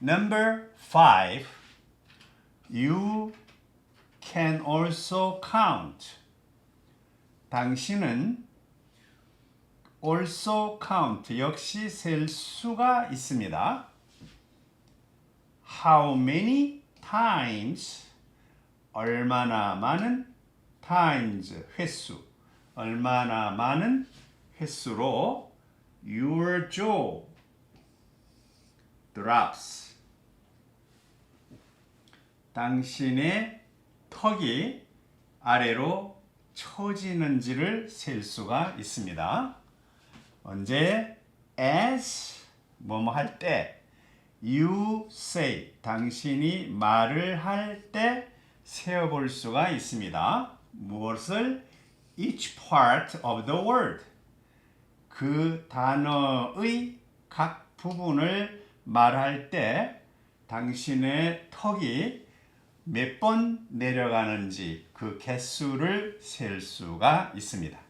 Number five, you can also count. 당신은 also count 역시 셀 수가 있습니다. How many times 얼마나 많은 times 횟수 얼마나 많은 횟수로 your jaw drops 당신의 턱이 아래로 처지는지를 셀 수가 있습니다. 언제? as 뭐뭐 할 때. you say. 당신이 말을 할 때 세어 볼 수가 있습니다. 무엇을? each part of the word. 그 단어의 각 부분을 말할 때 당신의 턱이 몇 번 내려가는지 그 개수를 셀 수가 있습니다.